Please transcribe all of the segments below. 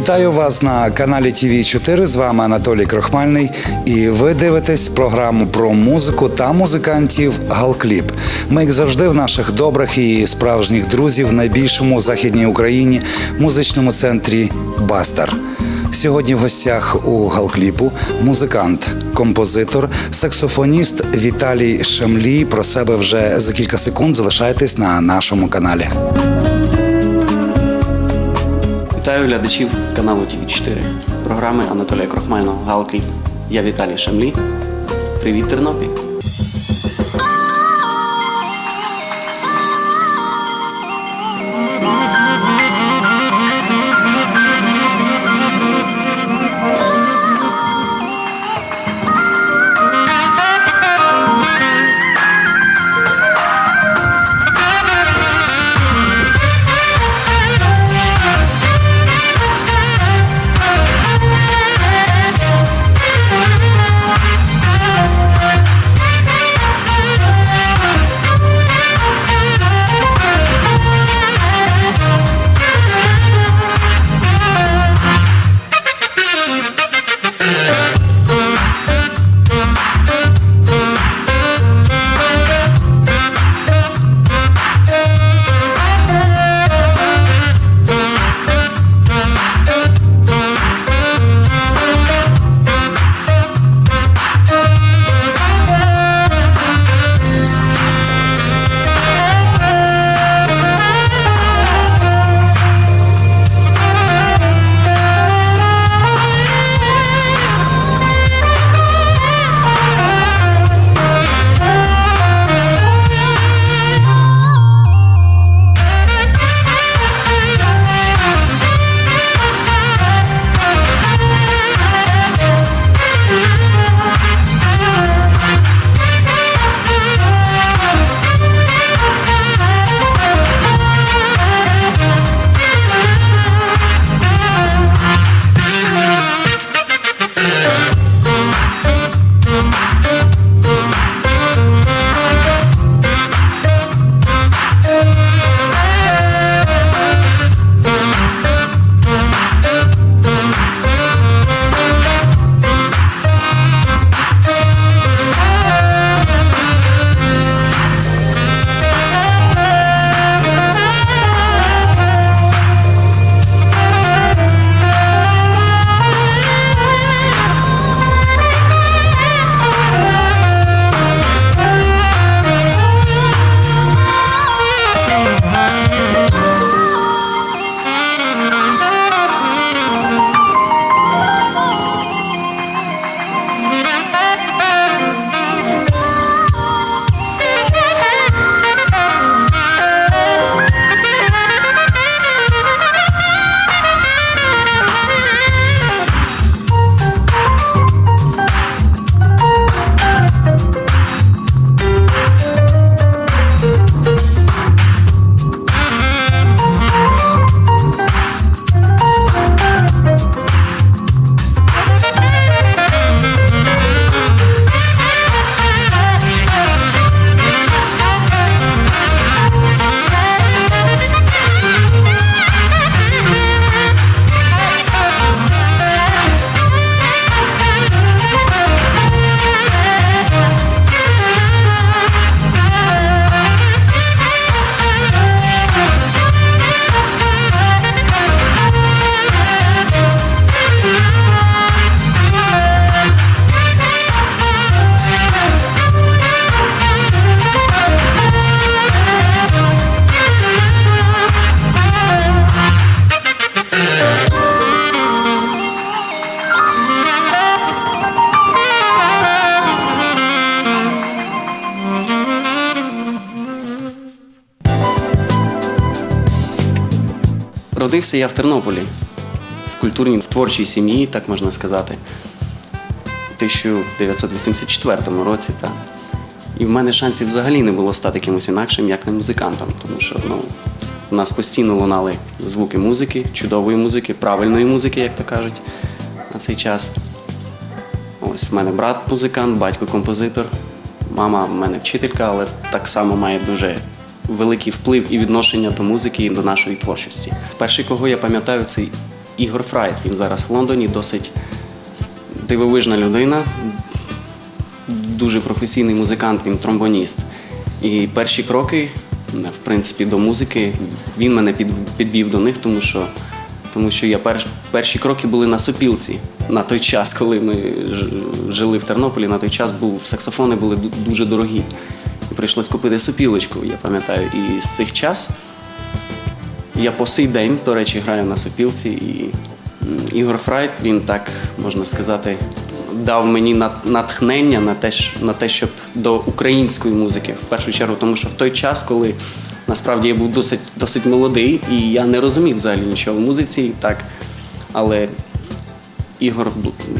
Вітаю вас на каналі ТВ 4 З вами Анатолій Крохмальний. І ви дивитесь програму про музику та музикантів Галкліп. Ми, як завжди, в наших добрих і справжніх друзів в найбільшому західній Україні музичному центрі Бастер. Сьогодні в гостях у Галкліпу музикант, композитор, саксофоніст Віталій Шемлій. Про себе вже за кілька секунд залишайтесь на нашому каналі. Вітаю глядачів каналу ТВ4, програми Анатолія Крохмального Галкліп. Я Віталій Шамлі. Привіт, Тернопіль! Yeah. Родився я в Тернополі, в культурній, в творчій сім'ї, так можна сказати, у 1984 році. Та. І в мене шансів взагалі не було стати кимось інакшим, як не музикантом, тому що ну, у нас постійно лунали звуки музики, чудової музики, правильної музики, як то кажуть, на цей час. Ось в мене брат музикант, батько композитор, мама в мене вчителька, але так само має дуже великий вплив і відношення до музики і до нашої творчості. Перший, кого я пам'ятаю, це Ігор Фрайт. Він зараз в Лондоні досить дивовижна людина, дуже професійний музикант, він тромбоніст. І перші кроки, в принципі, до музики він мене під, підвів до них, тому що, тому що я перш, перші кроки були на сопілці. На той час, коли ми жили в Тернополі, на той час був саксофони були дуже дорогі. Прийшлось купити сопілочку, я пам'ятаю. І з цих час я по сей день, до речі, граю на сопілці. І Ігор Фрайт, він так, можна сказати, дав мені натхнення на те, на те, щоб до української музики, в першу чергу, тому що в той час, коли насправді я був досить, досить молодий, і я не розумів взагалі нічого в музиці, так, але Ігор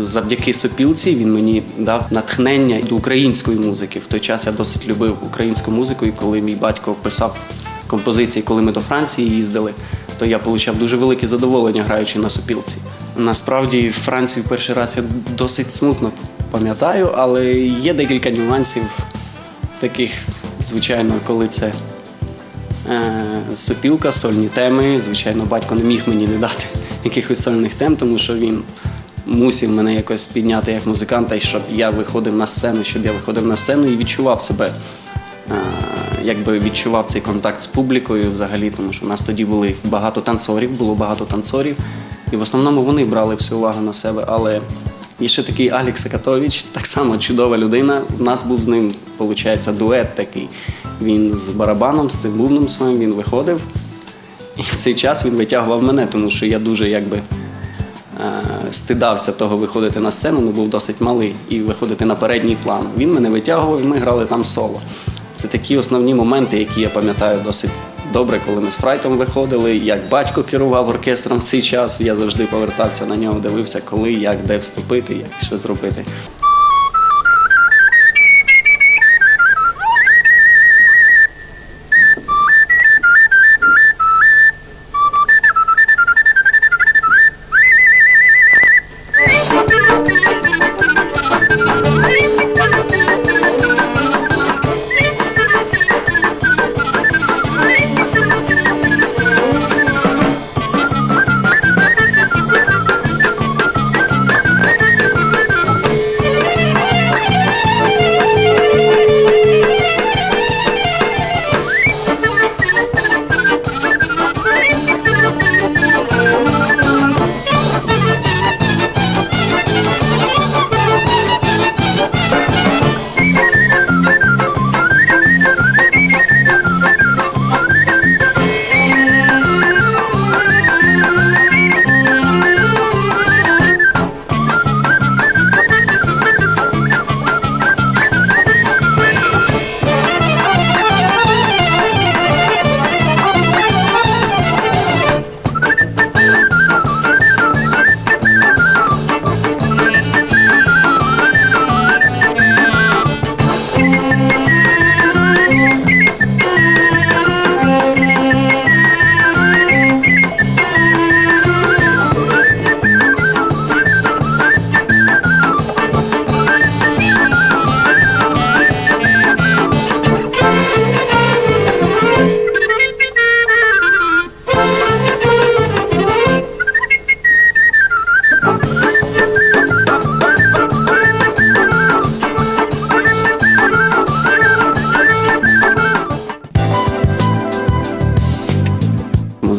завдяки сопілці він мені дав натхнення до української музики. В той час я досить любив українську музику, і коли мій батько писав композиції, коли ми до Франції їздили, то я отримав дуже велике задоволення, граючи на сопілці. Насправді Францію перший раз я досить смутно пам'ятаю, але є декілька нюансів, таких, звичайно, коли це Е, сопілка, сольні теми. Звичайно, батько не міг мені не дати якихось сольних тем, тому що він мусив мене якось підняти як музиканта, і щоб я виходив на сцену, щоб я виходив на сцену і відчував себе, е, якби відчував цей контакт з публікою взагалі, тому що у нас тоді були багато танцорів, було багато танцорів, і в основному вони брали всю увагу на себе. Але є ще такий Алекс Акатович, так само чудова людина. У нас був з ним, виходить, дует такий. Він з барабаном, з цим бубном своїм він виходив. І в цей час він витягував мене, тому що я дуже якби стидався того виходити на сцену, ну був досить малий, і виходити на передній план. Він мене витягував, і ми грали там соло. Це такі основні моменти, які я пам'ятаю досить добре, коли ми з Фрайтом виходили. Як батько керував оркестром в цей час, я завжди повертався на нього, дивився, коли, як, де вступити, як що зробити.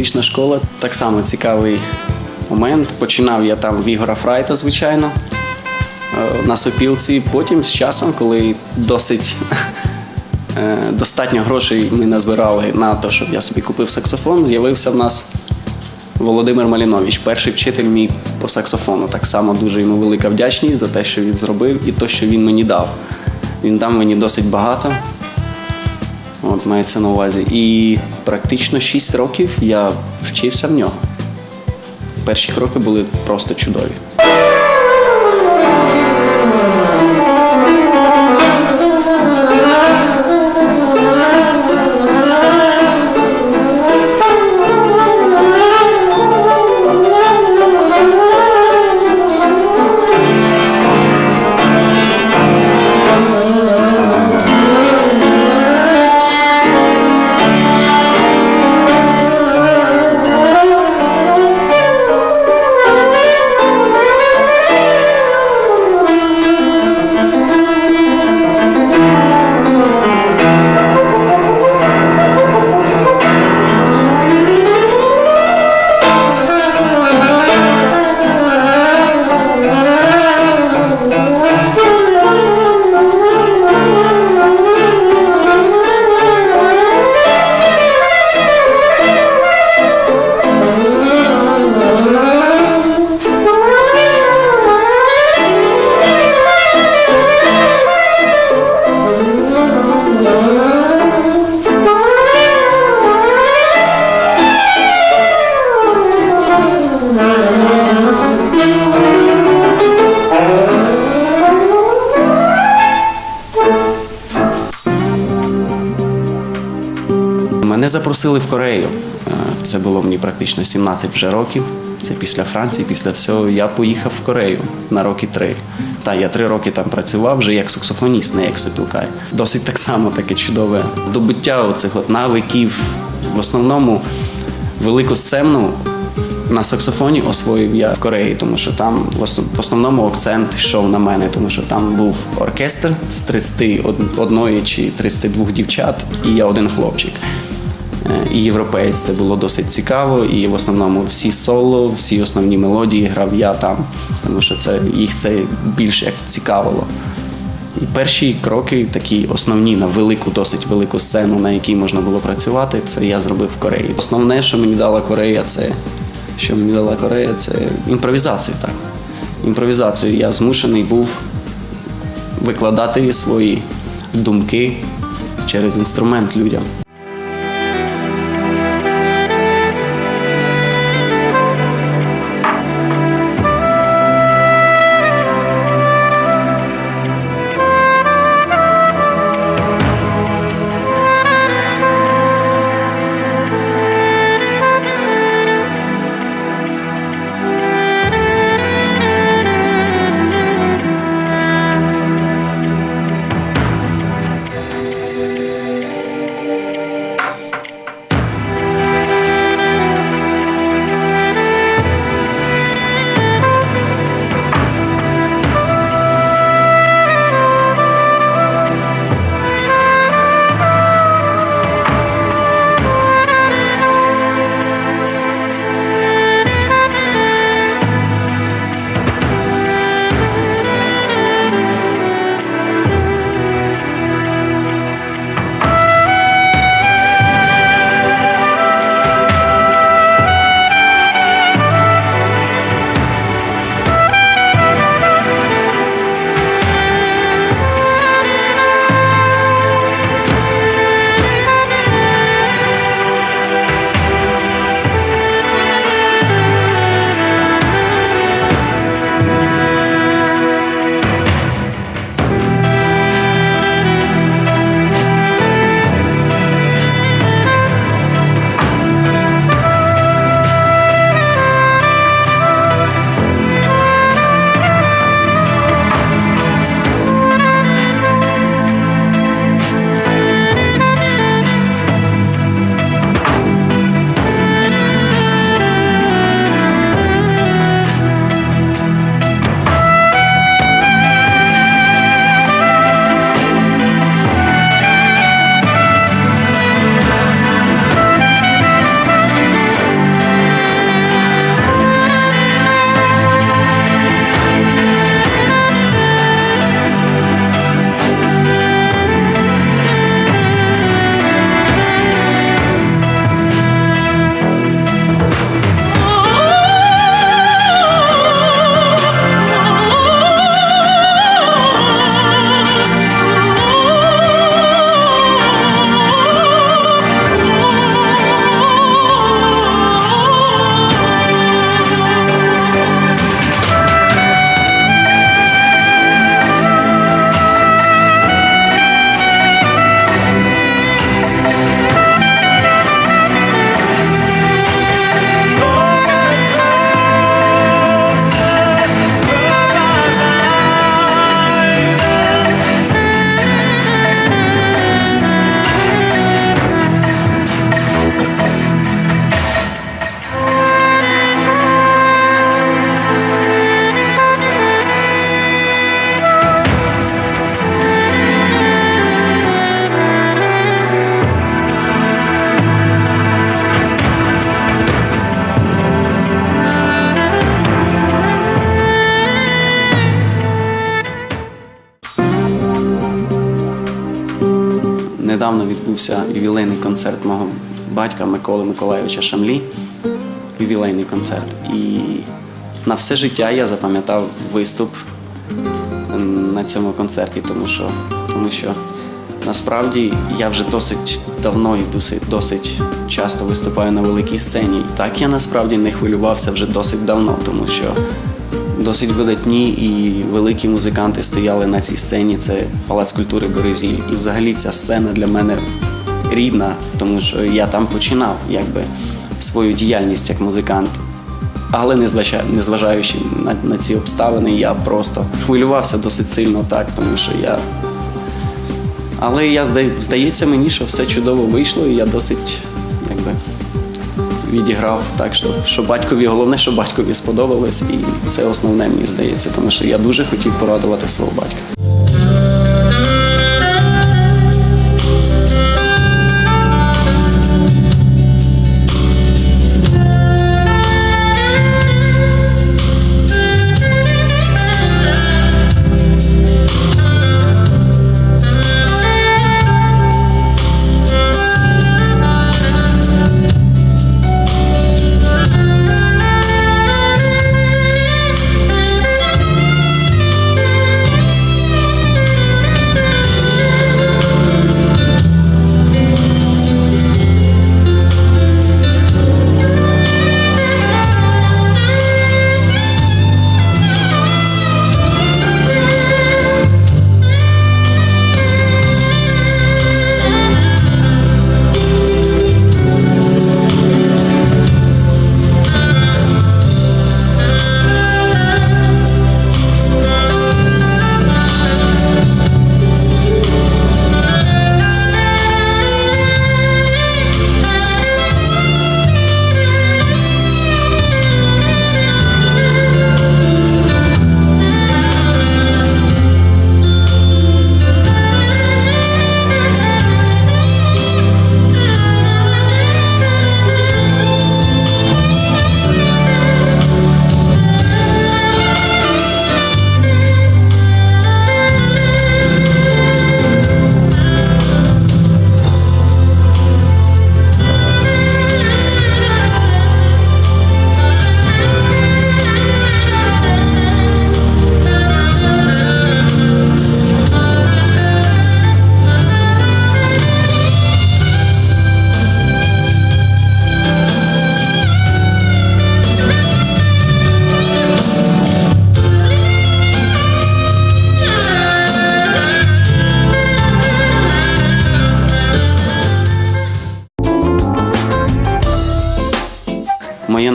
Музична школа так само цікавий момент. Починав я там в Ігора Фрайта, звичайно, е, на сопілці. Потім з часом, коли досить е, достатньо грошей ми назбирали на те, щоб я собі купив саксофон, з'явився в нас Володимир Малінович, перший вчитель мій по саксофону. Так само дуже йому велика вдячність за те, що він зробив, і те, що він мені дав. Він дав мені досить багато. От мається на увазі. І практично 6 років я вчився в нього. Перші роки були просто чудові. Запросили в Корею. Е, Це було мені практично 17 вже років. Це після Франції, після всього. Я поїхав в Корею на роки три. Та я три роки там працював вже як саксофоніст, не як сопілкар. Досить так само таке чудове здобуття оцих от навиків. В основному велику сцену на саксофоні освоїв я в Кореї, тому що там в основному акцент йшов на мене, тому що там був оркестр з 31 чи 32 дівчат, і я один хлопчик. Е, І європеєць це було досить цікаво, і в основному всі соло, всі основні мелодії грав я там, тому що це їх це більше як цікавило. І перші кроки, такі основні на велику, досить велику сцену, на якій можна було працювати, це я зробив в Кореї. Основне, що мені дала Корея, це що мені дала Корея, це імпровізацію. Так. Імпровізацію. Я змушений був викладати свої думки через інструмент людям. Концерт мого батька Миколи Миколайовича Шамлі. Ювілейний концерт. І на все життя я запам'ятав виступ на цьому концерті, тому що, тому що насправді я вже досить давно і досить, досить часто виступаю на великій сцені. І так я насправді не хвилювався вже досить давно, тому що досить видатні і великі музиканти стояли на цій сцені. Це Палац культури Березіль. І взагалі ця сцена для мене рідна, тому що я там починав якби свою діяльність як музикант. Але не зважаючи, не зважаючи на, на ці обставини, я просто хвилювався досить сильно так, тому що я. Але я здається мені, що все чудово вийшло, і я досить якби, відіграв так, що, що батькові, головне, що батькові сподобалось, і це основне, мені здається, тому що я дуже хотів порадувати свого батька.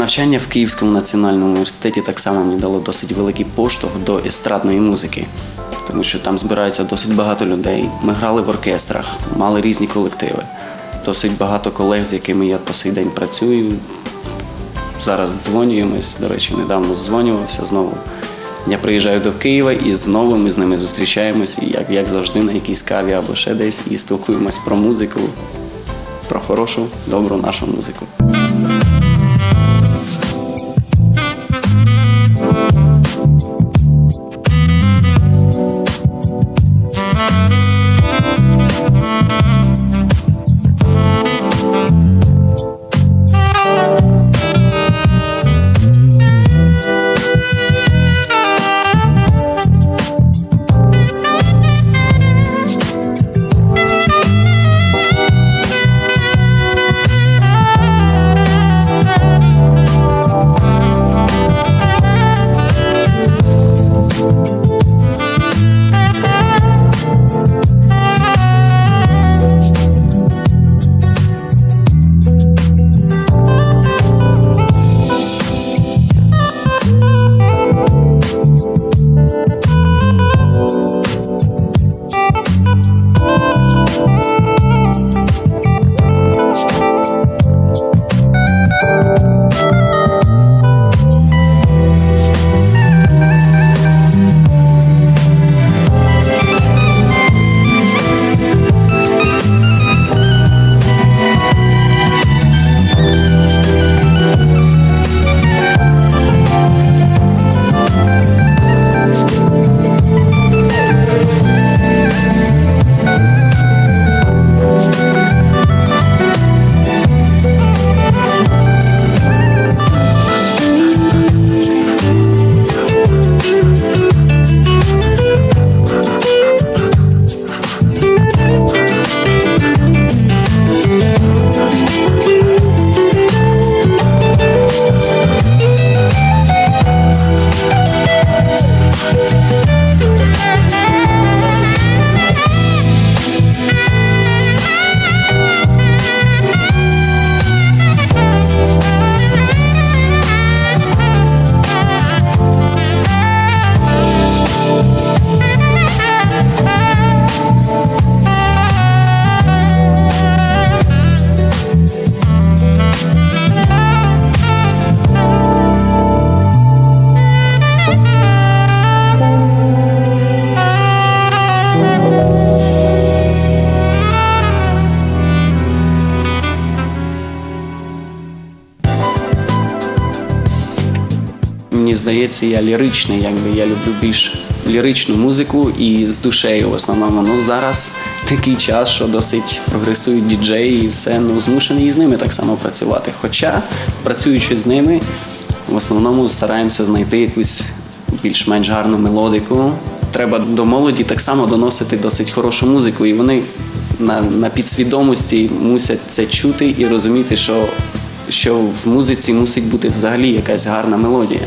Навчання в Київському національному університеті так само мені дало досить великий поштовх до естрадної музики, тому що там збирається досить багато людей. Ми грали в оркестрах, мали різні колективи. Досить багато колег, з якими я по сей день працюю. Зараз дзвонюємось. До речі, недавно дзвонювався знову. Я приїжджаю до Києва і знову ми з ними зустрічаємось, як, як завжди, на якійсь каві або ще десь, і спілкуємось про музику, про хорошу, добру нашу музику. Здається, я ліричний, якби я люблю більш ліричну музику і з душею в основному. Ну зараз такий час, що досить прогресують діджеї і все, ну змушений і з ними так само працювати. Хоча, працюючи з ними, в основному стараємося знайти якусь більш-менш гарну мелодику. Треба до молоді так само доносити досить хорошу музику, і вони на, на підсвідомості мусять це чути і розуміти, що, що в музиці мусить бути взагалі якась гарна мелодія.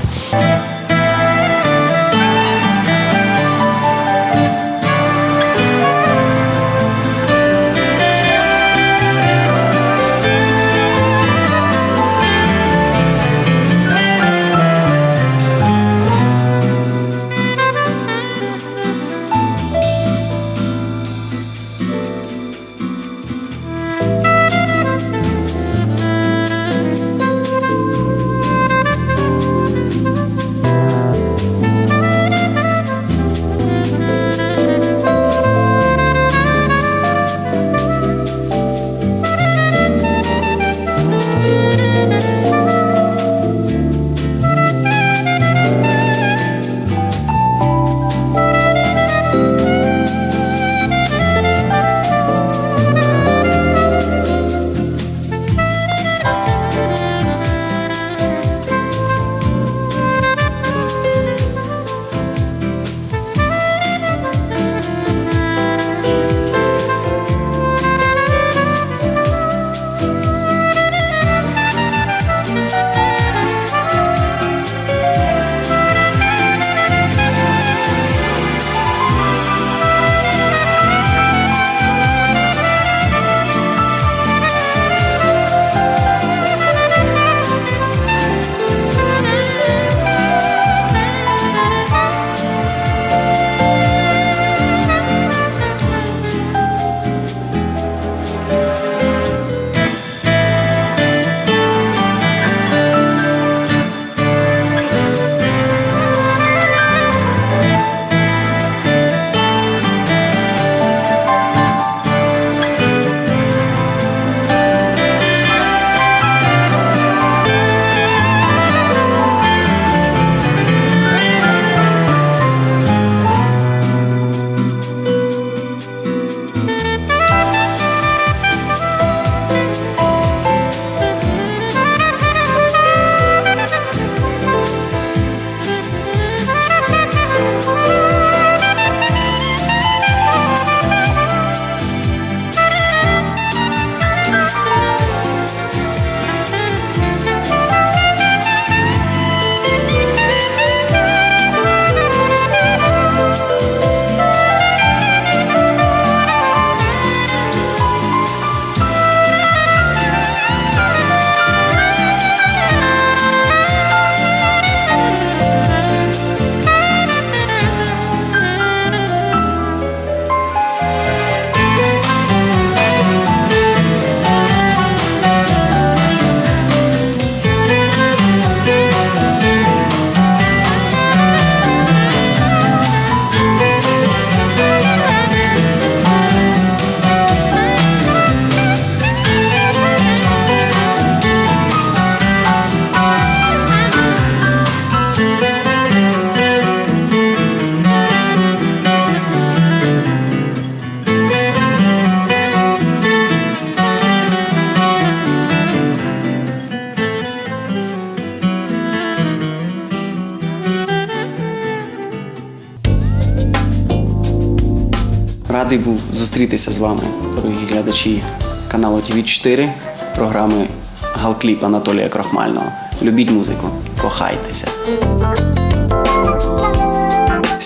Радий був зустрітися з вами, дорогі глядачі каналу тв 4 програми Галкліп Анатолія Крохмального. Любіть музику, кохайтеся.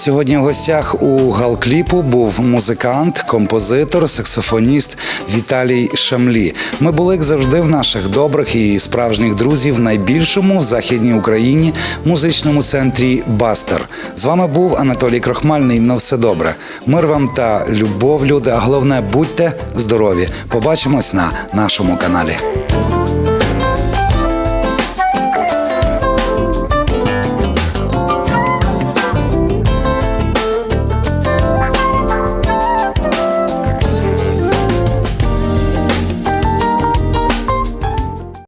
Сьогодні в гостях у галкліпу був музикант, композитор, саксофоніст Віталій Шамлі. Ми були, як завжди, в наших добрих і справжніх друзів в найбільшому в західній Україні музичному центрі Бастер. З вами був Анатолій Крохмальний. На все добре. Мир вам та любов, люди. А головне, будьте здорові. Побачимось на нашому каналі.